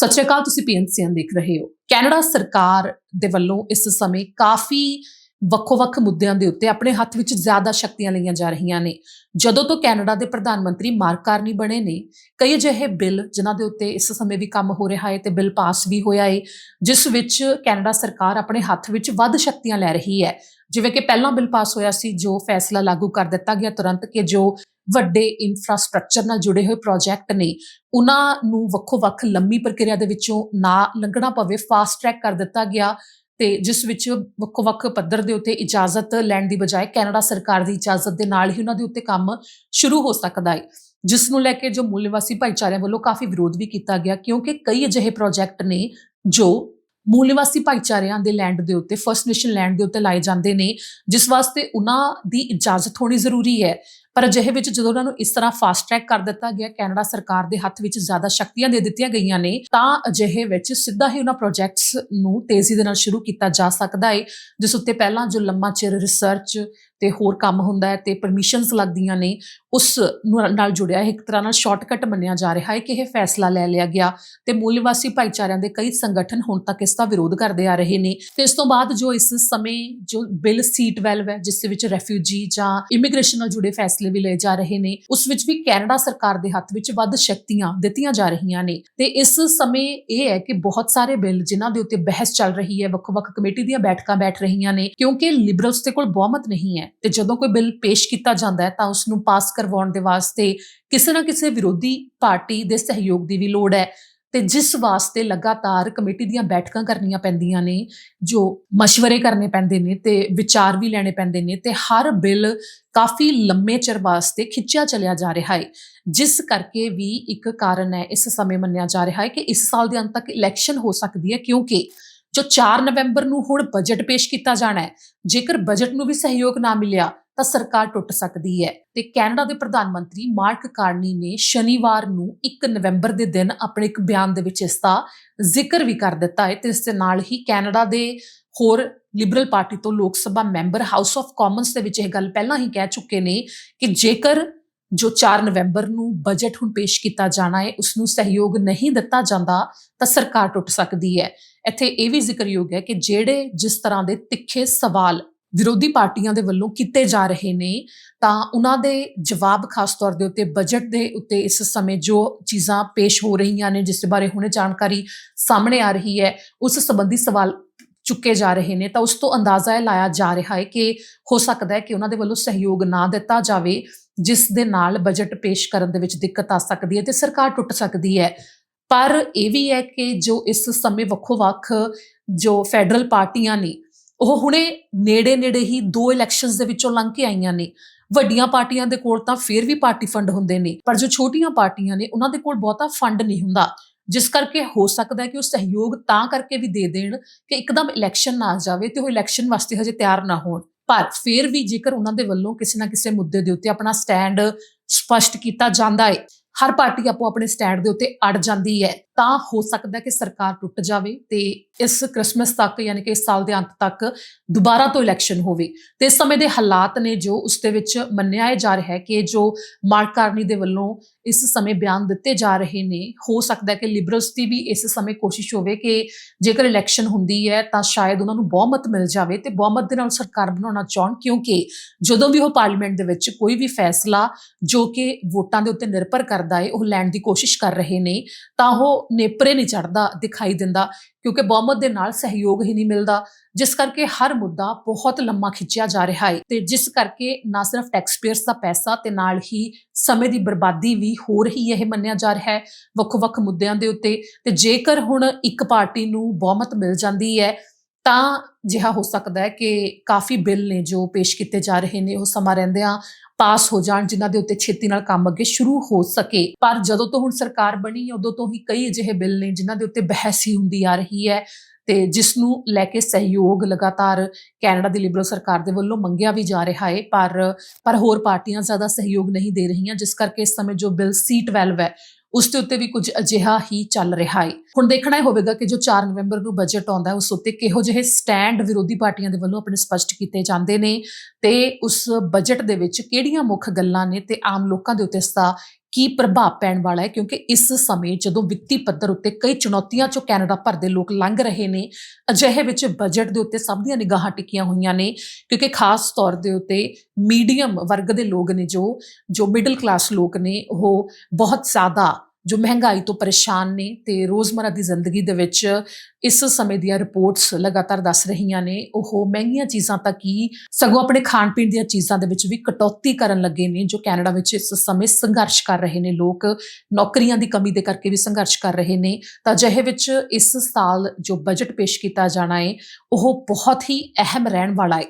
ਸਤਿ ਸ਼੍ਰੀ ਅਕਾਲ, ਤੁਸੀਂ ਪੀਐਨਸੀਐਨ ਦੇਖ ਰਹੇ ਹੋ। ਕੈਨੇਡਾ ਸਰਕਾਰ ਦੇ ਵੱਲੋਂ ਇਸ ਸਮੇਂ ਕਾਫੀ ਵੱਖੋ-ਵੱਖ ਮੁੱਦਿਆਂ ਦੇ ਉੱਤੇ ਆਪਣੇ ਹੱਥ ਵਿੱਚ ਜ਼ਿਆਦਾ ਸ਼ਕਤੀਆਂ ਲਈਆਂ ਜਾ ਰਹੀਆਂ ਨੇ। ਜਦੋਂ ਤੋਂ ਕੈਨੇਡਾ ਦੇ ਪ੍ਰਧਾਨ ਮੰਤਰੀ ਮਾਰਕ ਕਾਰਨੀ ਬਣੇ ਨੇ, ਕਈ ਅਜਿਹੇ ਬਿੱਲ ਜਿਨ੍ਹਾਂ ਦੇ ਉੱਤੇ ਇਸ ਸਮੇਂ ਵੀ ਕੰਮ ਹੋ ਰਿਹਾ ਹੈ ਤੇ ਬਿੱਲ ਪਾਸ ਵੀ ਹੋਇਆ ਹੈ ਜਿਸ ਵਿੱਚ ਕੈਨੇਡਾ ਸਰਕਾਰ ਆਪਣੇ ਹੱਥ ਵਿੱਚ ਵੱਧ ਸ਼ਕਤੀਆਂ ਲੈ ਰਹੀ ਹੈ। ਜਿਵੇਂ ਕਿ ਪਹਿਲਾਂ ਬਿੱਲ ਪਾਸ ਹੋਇਆ ਸੀ, ਜੋ ਫੈਸਲਾ ਲਾਗੂ ਕਰ ਦਿੱਤਾ ਗਿਆ, ਤੁਰੰਤ ਕਿ ਜੋ ਵੱਡੇ ਇਨਫਰਾਸਟ੍ਰਕਚਰ ਨਾਲ ਜੁੜੇ ਹੋਏ ਪ੍ਰੋਜੈਕਟ ਨੇ, ਉਹਨਾਂ ਨੂੰ ਵੱਖੋ-ਵੱਖ ਲੰਮੀ ਪ੍ਰਕਿਰਿਆ ਦੇ ਵਿੱਚੋਂ ਨਾ ਲੰਘਣਾ ਪਵੇ ਫਾਸਟ ਟਰੈਕ ਕਰ ਦਿੱਤਾ ਗਿਆ ਤੇ ਜਿਸ ਵਿੱਚ ਵੱਖ-ਵੱਖ ਪੱਧਰ ਦੇ ਉੱਤੇ ਇਜਾਜ਼ਤ ਲੈਣ ਦੀ ਬਜਾਏ ਕੈਨੇਡਾ ਸਰਕਾਰ ਦੀ ਇਜਾਜ਼ਤ ਦੇ ਨਾਲ ਹੀ ਉਹਨਾਂ ਦੇ ਉੱਤੇ ਕੰਮ ਸ਼ੁਰੂ ਹੋ ਸਕਦਾ ਹੈ ਜਿਸ ਨੂੰ ਲੈ ਕੇ ਜੋ ਮੂਲ ਨਿਵਾਸੀ ਭਾਈਚਾਰਿਆਂ ਵੱਲੋਂ ਕਾਫੀ ਵਿਰੋਧ ਵੀ ਕੀਤਾ ਗਿਆ, ਕਿਉਂਕਿ ਕਈ ਅਜਿਹੇ ਪ੍ਰੋਜੈਕਟ ਨੇ ਜੋ ਮੂਲ ਨਿਵਾਸੀ ਭਾਈਚਾਰਿਆਂ ਦੇ ਲੈਂਡ ਦੇ ਉੱਤੇ ਫਰਸਟ ਨੇਸ਼ਨ ਲੈਂਡ ਦੇ ਉੱਤੇ ਲਾਏ ਜਾਂਦੇ ਨੇ, ਜਿਸ ਵਾਸਤੇ ਉਹਨਾਂ ਦੀ ਇਜਾਜ਼ਤ ਹੋਣੀ ਜ਼ਰੂਰੀ ਹੈ। ਪਰ ਅਜਿਹੇ ਵਿੱਚ ਜਦੋਂ ਉਹਨਾਂ ਨੂੰ ਇਸ ਤਰ੍ਹਾਂ ਫਾਸਟ ਟਰੈਕ ਕਰ ਦਿੱਤਾ ਗਿਆ, ਕੈਨੇਡਾ ਸਰਕਾਰ ਦੇ ਹੱਥ ਵਿੱਚ ਜ਼ਿਆਦਾ ਸ਼ਕਤੀਆਂ ਦੇ ਦਿੱਤੀਆਂ ਗਈਆਂ ਨੇ, ਤਾਂ ਅਜਿਹੇ ਵਿੱਚ ਸਿੱਧਾ ਹੀ ਉਹਨਾਂ ਪ੍ਰੋਜੈਕਟਸ ਨੂੰ ਤੇਜ਼ੀ ਦੇ ਨਾਲ ਸ਼ੁਰੂ ਕੀਤਾ ਜਾ ਸਕਦਾ ਹੈ ਜਿਸ ਉੱਤੇ ਪਹਿਲਾਂ ਜੋ ਲੰਮਾ ਚਿਰ ਰਿਸਰਚ ਤੇ ਹੋਰ ਕੰਮ ਹੁੰਦਾ ਹੈ ਤੇ ਪਰਮਿਸ਼ਨਸ ਲੱਗਦੀਆਂ ਨੇ, ਉਸ ਨਾਲ ਜੁੜਿਆ, ਇੱਕ ਤਰ੍ਹਾਂ ਨਾਲ ਸ਼ਾਰਟਕਟ ਮੰਨਿਆ ਜਾ ਰਿਹਾ ਹੈ ਕਿ ਇਹ ਫੈਸਲਾ ਲੈ ਲਿਆ ਗਿਆ ਤੇ ਮੂਲ ਨਿਵਾਸੀ ਭਾਈਚਾਰਿਆਂ ਦੇ ਕਈ ਸੰਗਠਨ ਹੁਣ ਤੱਕ ਇਸ ਦਾ ਵਿਰੋਧ ਕਰਦੇ ਆ ਰਹੇ ਨੇ। ਤੇ ਇਸ ਤੋਂ ਬਾਅਦ ਜੋ ਇਸ ਸਮੇਂ ਜੋ ਬਿੱਲ C12 ਹੈ, ਜਿਸ ਦੇ ਵਿੱਚ ਰੈਫਿਊਜੀ ਜਾਂ ਇਮੀਗ੍ਰੇਸ਼ਨ ਨਾਲ ਜੁੜੇ ਫੈਸਲੇ ਵੀ ਲਏ ਜਾ ਰਹੇ ਨੇ, ਉਸ ਵਿੱਚ ਵੀ ਕੈਨੇਡਾ ਸਰਕਾਰ ਦੇ ਹੱਥ ਵਿੱਚ ਵੱਧ ਸ਼ਕਤੀਆਂ ਦਿੱਤੀਆਂ ਜਾ ਰਹੀਆਂ ਨੇ। ਤੇ ਇਸ ਸਮੇਂ ਇਹ ਹੈ ਕਿ ਬਹੁਤ ਸਾਰੇ ਬਿੱਲ ਜਿਨ੍ਹਾਂ ਦੇ ਉੱਤੇ ਬਹਿਸ ਚੱਲ ਰਹੀ ਹੈ, ਵੱਖ-ਵੱਖ ਕਮੇਟੀ ਦੀਆਂ ਬੈਠਕਾਂ ਬੈਠ ਰਹੀਆਂ ਨੇ, ਕਿਉਂਕਿ ਲਿਬਰਲਸ ਦੇ ਕੋਲ ਬਹੁਮਤ ਨਹੀਂ ਹੈ। ਤੇ ਜਦੋਂ ਕੋਈ ਬਿੱਲ ਪੇਸ਼ ਕੀਤਾ ਜਾਂਦਾ ਹੈ ਤਾਂ ਉਸ ਨੂੰ ਪਾਸ ਕਰਵਾਉਣ ਦੇ ਵਾਸਤੇ ਕਿਸੇ ਨਾ ਕਿਸੇ ਵਿਰੋਧੀ ਪਾਰਟੀ ਦੇ ਸਹਿਯੋਗ ਦੀ ਵੀ ਲੋੜ ਹੈ। ਤੇ ਜਿਸ ਵਾਸਤੇ ਲਗਾਤਾਰ ਕਮੇਟੀ ਦੀਆਂ ਬੈਠਕਾਂ ਕਰਨੀਆਂ ਪੈਂਦੀਆਂ ਨੇ, ਜੋ مشਵਰੇ ਕਰਨੇ ਪੈਂਦੇ ਨੇ ਤੇ ਵਿਚਾਰ ਵੀ ਲੈਣੇ ਪੈਂਦੇ ਨੇ ਤੇ ਹਰ ਬਿੱਲ ਕਾਫੀ ਲੰਮੇ ਚਿਰ ਵਾਸਤੇ ਖਿੱਚਿਆ ਚਲਿਆ ਜਾ ਰਿਹਾ ਹੈ। ਜਿਸ ਕਰਕੇ ਵੀ ਇੱਕ ਕਾਰਨ ਹੈ, ਇਸ ਸਮੇਂ ਮੰਨਿਆ ਜਾ ਰਿਹਾ ਹੈ ਕਿ ਇਸ ਸਾਲ ਦੇ ਅੰਤ ਤੱਕ ਇਲੈਕਸ਼ਨ ਹੋ ਸਕਦੀ ਹੈ ਕਿਉਂਕਿ ਜੋ 4 ਨਵੰਬਰ ਨੂੰ ਹੁਣ ਬਜਟ ਪੇਸ਼ ਕੀਤਾ ਜਾਣਾ ਹੈ, ਜੇਕਰ ਬਜਟ ਨੂੰ ਵੀ ਸਹਿਯੋਗ ਨਾ ਮਿਲਿਆ, ਤਾਂ ਸਰਕਾਰ ਟੁੱਟ ਸਕਦੀ ਹੈ। ਤੇ ਕੈਨੇਡਾ ਦੇ ਪ੍ਰਧਾਨ ਮੰਤਰੀ ਮਾਰਕ ਕਾਰਨੀ ਨੇ ਸ਼ਨੀਵਾਰ ਨੂੰ 1 ਨਵੰਬਰ ਦੇ ਦਿਨ ਆਪਣੇ ਇੱਕ ਬਿਆਨ ਦੇ ਵਿੱਚ ਇਸ ਦਾ ਜ਼ਿਕਰ ਵੀ ਕਰ ਦਿੱਤਾ ਹੈ ਤੇ ਇਸ ਦੇ ਨਾਲ ਹੀ ਕੈਨੇਡਾ ਦੇ ਹੋਰ ਲਿਬਰਲ ਪਾਰਟੀ ਤੋਂ Lok Sabha member house of commons ਦੇ ਵਿੱਚ ਇਹ ਗੱਲ ਪਹਿਲਾਂ ਹੀ ਕਹਿ ਚੁੱਕੇ ਨੇ ਕਿ ਜੇਕਰ ਜੋ 4 ਨਵੰਬਰ ਨੂੰ ਬਜਟ ਹੁਣ ਪੇਸ਼ ਕੀਤਾ ਜਾਣਾ ਹੈ ਉਸ ਨੂੰ ਸਹਿਯੋਗ ਨਹੀਂ ਦਿੱਤਾ ਜਾਂਦਾ, ਤਾਂ ਸਰਕਾਰ ਟੁੱਟ ਸਕਦੀ ਹੈ। ਇੱਥੇ ਇਹ ਵੀ ਜ਼ਿਕਰਯੋਗ ਹੈ ਕਿ ਜਿਹੜੇ ਜਿਸ ਤਰ੍ਹਾਂ ਦੇ ਤਿੱਖੇ ਸਵਾਲ ਵਿਰੋਧੀ ਪਾਰਟੀਆਂ ਦੇ ਵੱਲੋਂ ਕੀਤੇ ਜਾ ਰਹੇ ਨੇ, ਤਾਂ ਉਹਨਾਂ ਦੇ ਜਵਾਬ ਖਾਸ ਤੌਰ ਦੇ ਉੱਤੇ ਬਜਟ ਦੇ ਉੱਤੇ ਇਸ ਸਮੇਂ ਜੋ ਚੀਜ਼ਾਂ ਪੇਸ਼ ਹੋ ਰਹੀਆਂ ਨੇ, ਜਿਸ ਦੇ ਬਾਰੇ ਹੁਣੇ ਜਾਣਕਾਰੀ ਸਾਹਮਣੇ ਆ ਰਹੀ ਹੈ, ਉਸ ਸੰਬੰਧੀ ਸਵਾਲ ਚੁੱਕੇ ਜਾ ਰਹੇ ਨੇ। ਤਾਂ ਉਸ ਤੋਂ ਅੰਦਾਜ਼ਾ ਇਹ ਲਾਇਆ ਜਾ ਰਿਹਾ ਹੈ ਕਿ ਹੋ ਸਕਦਾ ਹੈ ਕਿ ਉਹਨਾਂ ਦੇ ਵੱਲੋਂ ਸਹਿਯੋਗ ਨਾ ਦਿੱਤਾ ਜਾਵੇ। ਜਿਸ ਦੇ ਨਾਲ ਬਜਟ ਪੇਸ਼ ਕਰਨ ਦੇ ਵਿੱਚ ਦਿੱਕਤ ਆ ਸਕਦੀ ਹੈ ਤੇ ਸਰਕਾਰ ਟੁੱਟ ਸਕਦੀ ਹੈ। ਪਰ ਇਹ ਵੀ ਹੈ ਕਿ ਜੋ ਇਸ ਸਮੇਂ ਵੱਖੋ-ਵੱਖ ਜੋ ਫੈਡਰਲ ਪਾਰਟੀਆਂ ਨੇ, ਉਹ ਹੁਣੇ ਨੇੜੇ-ਨੇੜੇ ਹੀ ਦੋ ਇਲੈਕਸ਼ਨਸ ਦੇ ਵਿੱਚੋਂ ਲੰਘ ਕੇ ਆਈਆਂ ਨੇ। ਵੱਡੀਆਂ ਪਾਰਟੀਆਂ ਦੇ ਕੋਲ ਤਾਂ ਫੇਰ ਵੀ ਪਾਰਟੀ ਫੰਡ ਹੁੰਦੇ ਨੇ, ਪਰ ਜੋ ਛੋਟੀਆਂ ਪਾਰਟੀਆਂ ਨੇ, ਉਹਨਾਂ ਦੇ ਕੋਲ ਬਹੁਤਾ ਫੰਡ ਨਹੀਂ ਹੁੰਦਾ। ਜਿਸ ਕਰਕੇ ਹੋ ਸਕਦਾ ਹੈ ਕਿ ਉਹ ਸਹਿਯੋਗ ਤਾਂ ਕਰਕੇ ਵੀ ਦੇ ਦੇਣ ਕਿ ਇੱਕਦਮ ਇਲੈਕਸ਼ਨ ਨਾ ਆ ਜਾਵੇ ਤੇ ਉਹ ਇਲੈਕਸ਼ਨ ਵਾਸਤੇ ਹਜੇ ਤਿਆਰ ਨਾ ਹੋਣ। ਪਰ ਫਿਰ ਵੀ ਜੇਕਰ ਉਹਨਾਂ ਦੇ ਵੱਲੋਂ ਕਿਸੇ ਨਾ ਕਿਸੇ ਮੁੱਦੇ ਦੇ ਉੱਤੇ ਆਪਣਾ ਸਟੈਂਡ ਸਪਸ਼ਟ ਕੀਤਾ ਜਾਂਦਾ ਹੈ ਹਰ ਪਾਰਟੀ ਆਪੋ ਆਪਣੇ ਸਟੈਂਡ ਦੇ ਉੱਤੇ ਅੜ ਜਾਂਦੀ ਹੈ। ਤਾਂ ਹੋ ਸਕਦਾ ਕਿ ਸਰਕਾਰ ਟੁੱਟ ਜਾਵੇ ਤੇ ਇਸ ਕ੍ਰਿਸਮਸ ਤੱਕ ਯਾਨੀ ਕਿ ਇਸ ਸਾਲ ਦੇ ਅੰਤ ਤੱਕ ਦੁਬਾਰਾ ਤੋਂ ਇਲੈਕਸ਼ਨ ਹੋਵੇ। ਤੇ ਇਸ ਸਮੇਂ ਦੇ ਹਾਲਾਤ ਨੇ ਜੋ ਉਸ ਦੇ ਵਿੱਚ ਮੰਨਿਆ ਜਾ ਰਿਹਾ ਹੈ ਕਿ ਜੋ ਮਾਰਕ ਕਾਰਨੀ ਦੇ ਵੱਲੋਂ ਇਸ ਸਮੇਂ ਬਿਆਨ ਦਿੱਤੇ ਜਾ ਰਹੇ ਨੇ, ਹੋ ਸਕਦਾ ਹੈ ਕਿ ਲਿਬਰਲਸ ਦੀ ਵੀ ਇਸ ਸਮੇਂ ਕੋਸ਼ਿਸ਼ ਹੋਵੇ ਕਿ ਜੇਕਰ ਇਲੈਕਸ਼ਨ ਹੁੰਦੀ ਹੈ ਤਾਂ ਸ਼ਾਇਦ ਉਹਨਾਂ ਨੂੰ ਬਹੁਮਤ ਮਿਲ ਜਾਵੇ ਤੇ ਬਹੁਮਤ ਦੇ ਨਾਲ ਸਰਕਾਰ ਬਣਾਉਣਾ ਚਾਹਣ, ਕਿਉਂਕਿ ਜਦੋਂ ਵੀ ਉਹ ਪਾਰਲੀਮੈਂਟ ਦੇ ਵਿੱਚ ਕੋਈ ਵੀ ਫੈਸਲਾ ਜੋ ਕਿ ਵੋਟਾਂ ਦੇ ਉੱਤੇ ਨਿਰਭਰ ਕਰਦਾ ਹੈ ਉਹ ਲੈਣ ਦੀ ਕੋਸ਼ਿਸ਼ ਕਰ ਰਹੇ ਨੇ, ਤਾਂ ਉਹ ਨੇਪਰੇ ਨਹੀਂ ਚੜਦਾ ਦਿਖਾਈ ਦਿੰਦਾ, ਕਿਉਂਕਿ ਬਹੁਮਤ ਦੇ ਨਾਲ ਸਹਿਯੋਗ ਹੀ ਨਹੀਂ ਮਿਲਦਾ, ਜਿਸ ਕਰਕੇ ਹਰ ਮੁੱਦਾ ਬਹੁਤ ਲੰਮਾ ਖਿੱਚਿਆ ਜਾ ਰਿਹਾ ਹੈ ਤੇ ਜਿਸ ਕਰਕੇ ਨਾ ਸਿਰਫ ਟੈਕਸਪੇਅਰਸ ਦਾ ਪੈਸਾ ਤੇ ਨਾਲ ਹੀ ਸਮੇਂ ਦੀ ਬਰਬਾਦੀ ਵੀ ਹੋ ਰਹੀ ਹੈ ਇਹ ਮੰਨਿਆ ਜਾ ਰਿਹਾ ਹੈ ਵੱਖ-ਵੱਖ ਮੁੱਦਿਆਂ ਦੇ ਉੱਤੇ। ਤੇ ਜੇਕਰ ਹੁਣ ਇੱਕ ਪਾਰਟੀ ਨੂੰ ਬਹੁਮਤ ਮਿਲ ਜਾਂਦੀ ਹੈ ਤਾਂ ਜਿਹਾ ਹੋ ਸਕਦਾ ਹੈ ਕਿ ਕਾਫੀ ਬਿੱਲ ਨੇ ਜੋ ਪੇਸ਼ ਕੀਤੇ ਜਾ ਰਹੇ ਨੇ, ਉਹ ਸਮਾਂ ਰਹਿੰਦਿਆਂ ਪਾਸ ਹੋ ਜਾਣ, ਜਿਨ੍ਹਾਂ ਦੇ ਉੱਤੇ ਛੇਤੀ ਨਾਲ ਕੰਮ ਅੱਗੇ ਸ਼ੁਰੂ ਹੋ ਸਕੇ। ਪਰ ਜਦੋਂ ਤੋਂ ਹੁਣ ਸਰਕਾਰ ਬਣੀ, ਉਦੋਂ ਤੋਂ ਹੀ ਕਈ ਅਜਿਹੇ ਬਿੱਲ ਨੇ ਜਿਨ੍ਹਾਂ ਦੇ ਉੱਤੇ ਬਹਿਸ ਹੀ ਹੁੰਦੀ ਆ ਰਹੀ ਹੈ ਤੇ ਜਿਸ ਨੂੰ ਲੈ ਕੇ ਸਹਿਯੋਗ ਲਗਾਤਾਰ ਕੈਨੇਡਾ ਦੀ ਲਿਬਰਲ ਸਰਕਾਰ ਦੇ ਵੱਲੋਂ ਮੰਗਿਆ ਵੀ ਜਾ ਰਿਹਾ ਹੈ। ਪਰ ਪਰ ਹੋਰ ਪਾਰਟੀਆਂ ਜ਼ਿਆਦਾ ਸਹਿਯੋਗ ਨਹੀਂ ਦੇ ਰਹੀਆਂ, ਜਿਸ ਕਰਕੇ ਇਸ ਸਮੇਂ ਜੋ ਬਿੱਲ C12 ਹੈ ਉਸ ਦੇ ਉੱਤੇ ਵੀ ਕੁਝ ਅਜਿਹਾ ਹੀ ਚੱਲ ਰਿਹਾ ਹੈ ਹੁਣ ਦੇਖਣਾ ਇਹ ਹੋਵੇਗਾ ਕਿ ਜੋ 4 ਨਵੰਬਰ ਨੂੰ ਬਜਟ ਆਉਂਦਾ ਹੈ, ਉਸ ਉੱਤੇ ਕਿਹੋ ਜਿਹੇ ਸਟੈਂਡ ਵਿਰੋਧੀ ਪਾਰਟੀਆਂ ਦੇ ਵੱਲੋਂ ਆਪਣੇ ਸਪਸ਼ਟ ਕੀਤੇ ਜਾਂਦੇ ਨੇ ਤੇ ਉਸ ਬਜਟ ਦੇ ਵਿੱਚ ਕਿਹੜੀਆਂ ਮੁੱਖ ਗੱਲਾਂ ਨੇ ਤੇ ਆਮ ਲੋਕਾਂ ਦੇ ਉੱਤੇ ਇਸ ਦਾ ਕੀ ਪ੍ਰਭਾਵ ਪੈਣ ਵਾਲਾ ਹੈ? ਕਿਉਂਕਿ ਇਸ ਸਮੇਂ ਜਦੋਂ ਵਿੱਤੀ ਪੱਧਰ ਉੱਤੇ ਕਈ ਚੁਣੌਤੀਆਂ ਚੋਂ ਕੈਨੇਡਾ ਭਰ ਦੇ ਲੋਕ ਲੰਘ ਰਹੇ ਨੇ, ਅਜਿਹੇ ਵਿੱਚ ਬਜਟ ਦੇ ਉੱਤੇ ਸਭ ਦੀਆਂ ਨਿਗਾਹਾਂ ਟਿਕੀਆਂ ਹੋਈਆਂ ਨੇ, ਕਿਉਂਕਿ ਖਾਸ ਤੌਰ ਦੇ ਉੱਤੇ ਮੀਡੀਅਮ ਵਰਗ ਦੇ ਲੋਕ ਨੇ ਜੋ ਜੋ ਮਿਡਲ ਕਲਾਸ ਲੋਕ ਨੇ, ਉਹ ਬਹੁਤ ਜ਼ਿਆਦਾ ਜੋ ਮਹਿੰਗਾਈ ਤੋਂ ਪਰੇਸ਼ਾਨ ਨੇ ਤੇ ਰੋਜ਼ਮਰਾ ਦੀ ਜ਼ਿੰਦਗੀ ਦੇ ਵਿੱਚ ਇਸ ਸਮੇਂ ਦੀਆਂ ਰਿਪੋਰਟਸ ਲਗਾਤਾਰ ਦੱਸ ਰਹੀਆਂ ਨੇ, ਉਹ ਮਹਿੰਗੀਆਂ ਚੀਜ਼ਾਂ ਤਾਂ ਕੀ ਸਗੋਂ ਆਪਣੇ ਖਾਣ ਪੀਣ ਦੀਆਂ ਚੀਜ਼ਾਂ ਦੇ ਵਿੱਚ ਵੀ ਕਟੌਤੀ ਕਰਨ ਲੱਗੇ ਨੇ, ਜੋ ਕੈਨੇਡਾ ਵਿੱਚ ਇਸ ਸਮੇਂ ਸੰਘਰਸ਼ ਕਰ ਰਹੇ ਨੇ ਲੋਕ, ਨੌਕਰੀਆਂ ਦੀ ਕਮੀ ਦੇ ਕਰਕੇ ਵੀ ਸੰਘਰਸ਼ ਕਰ ਰਹੇ ਨੇ। ਤਾਂ ਅਜਿਹੇ ਵਿੱਚ ਇਸ ਸਾਲ ਜੋ ਬਜਟ ਪੇਸ਼ ਕੀਤਾ ਜਾਣਾ ਹੈ ਉਹ ਬਹੁਤ ਹੀ ਅਹਿਮ ਰਹਿਣ ਵਾਲਾ ਹੈ